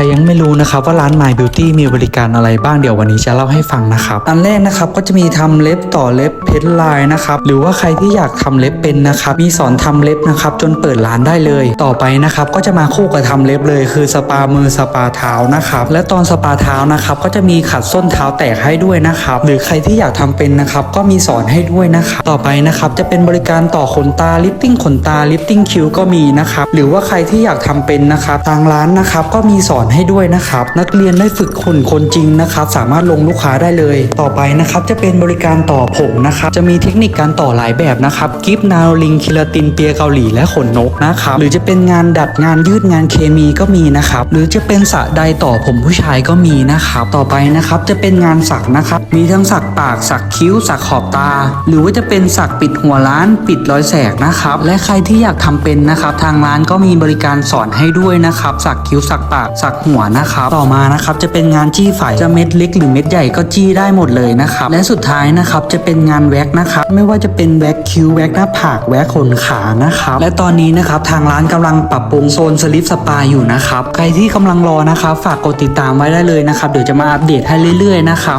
รยังไม่รู้นะครับว่าร้าน My Beauty มีบริการอะไรบ้างเดี๋ยววันนี้จะเล่าให้ฟังนะครับ อันแรกนะครับก็จะมีทำเล็บต่อเล็บเพชรลายนะครับหรือว่าใครที่อยากทำเล็บเป็นนะครับมีสอนทำเล็บนะครับจนเปิดร้านได้เลย ต่อไปนะครับก็จะมาคู่กับทำเล็บเลย คือสปามือสปาเท้านะครับและตอนสปาเท้านะครับก็จะมีขัดส้นเท้าแตกให้ด้วยนะครับหรือใครที่อยากทำเป็นนะครับก็มีสอนให้ด้วยนะครับต่อไปนะครับจะเป็นบริการต่อขนตาลิฟติ้งขนตาลิฟติ้งคิ้วก็มีนะครับหรือว่าใครที่อยากทำเป็นนะครับทางร้านนะครับก็มีสอนให้ด้วยนะครับ นักเรียนได้ฝึกคนคนจริงนะครับ สามารถลงลูกค้าได้เลย ต่อไปนะครับจะเป็นบริการต่อผมนะครับ จะมีเทคนิคการต่อหลายแบบนะครับกิฟนาลิงคิลาตินเปียเกาหลีและขนนกนะครับ หรือจะเป็นงานดัดงานยืดงานเคมีก็มีนะครับ หรือจะเป็นสระใดต่อผมผู้ชายก็มีนะครับ ต่อไปนะครับจะเป็นงานสักนะครับ มีทั้งสักปากสักคิ้วสักขอบตา หรือว่าจะเป็นสักปิดหัวร้าน ปิดรอยแสกนะครับ และใครที่อยากทำเป็นนะครับ ทางร้านก็มีบริการสอนให้ด้วยนะครับ สักคิ้วสักปากสักหัวนะครับ ต่อมานะครับจะเป็นงานจี้ไฝจะเม็ดเล็กหรือเม็ดใหญ่ก็จี้ได้หมดเลยนะครับ และสุดท้ายนะครับจะเป็นงานแว็กนะครับ ไม่ว่าจะเป็นแว็กคิ้วแว็กหน้าผากแว็กขนขานะครับ และตอนนี้นะครับทางร้านกำลังปรับปรุงโซนสลิปสปาอยู่นะครับ ใครที่กำลังรอนะครับ ฝากกดติดตามไว้ได้เลยนะครับ เดี๋ยวจะมาอัปเดตให้เรื่อยๆนะครับ